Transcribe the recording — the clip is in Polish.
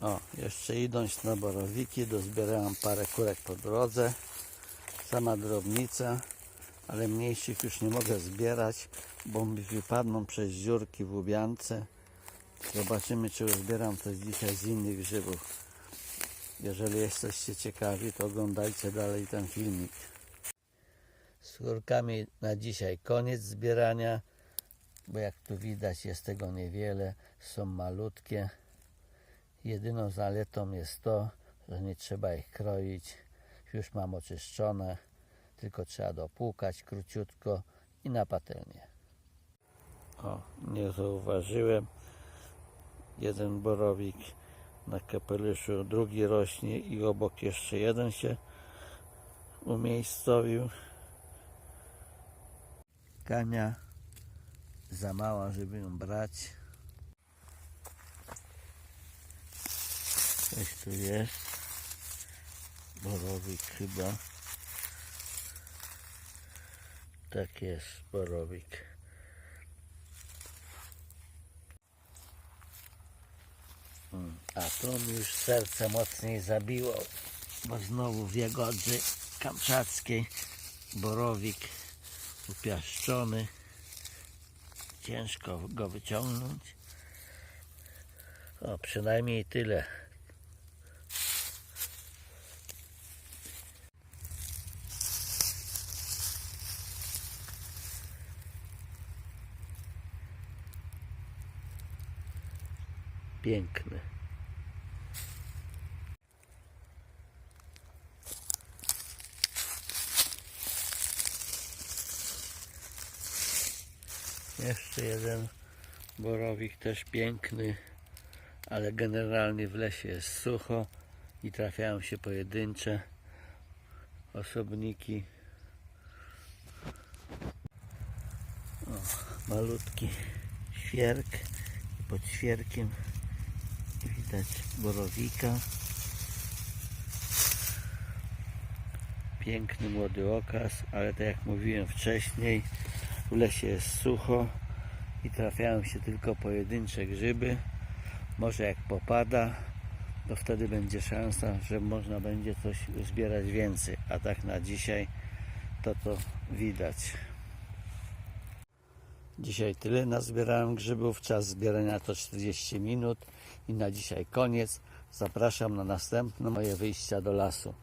O, jeszcze idąc na borowiki, dozbierałem parę kurek po drodze. Sama drobnica, ale mniejszych już nie mogę zbierać, bo mi wypadną przez dziurki w łubiance. Zobaczymy, czy zbieram coś dzisiaj z innych grzybów. Jeżeli jesteście ciekawi, to oglądajcie dalej ten filmik. Z kurkami na dzisiaj koniec zbierania, bo jak tu widać jest tego niewiele, są malutkie. Jedyną zaletą jest to, że nie trzeba ich kroić. Już mam oczyszczone, tylko trzeba dopłukać króciutko i na patelnię. O, nie zauważyłem. Jeden borowik na kapeluszu, drugi rośnie i obok jeszcze jeden się umiejscowił. Kania za mała, żeby ją brać. Coś tu jest. Borowik chyba. Tak jest, borowik. Mm, A tu mi już serce mocniej zabiło, bo znowu w Jagodzy Kamczackiej borowik upiaszczony. Ciężko go wyciągnąć. O, przynajmniej tyle. Piękny. Jeszcze jeden borowik też piękny, ale generalnie w lesie jest sucho i trafiają się pojedyncze osobniki. O, malutki świerk i pod świerkiem widać borowika. Piękny młody okaz, ale tak jak mówiłem wcześniej, w lesie jest sucho i trafiają się tylko pojedyncze grzyby. Może jak popada, to wtedy będzie szansa, że można będzie coś zbierać więcej. A tak na dzisiaj to to widać. Dzisiaj tyle nazbierałem grzybów. Czas zbierania to 40 minut i na dzisiaj koniec. Zapraszam na następne moje wyjścia do lasu.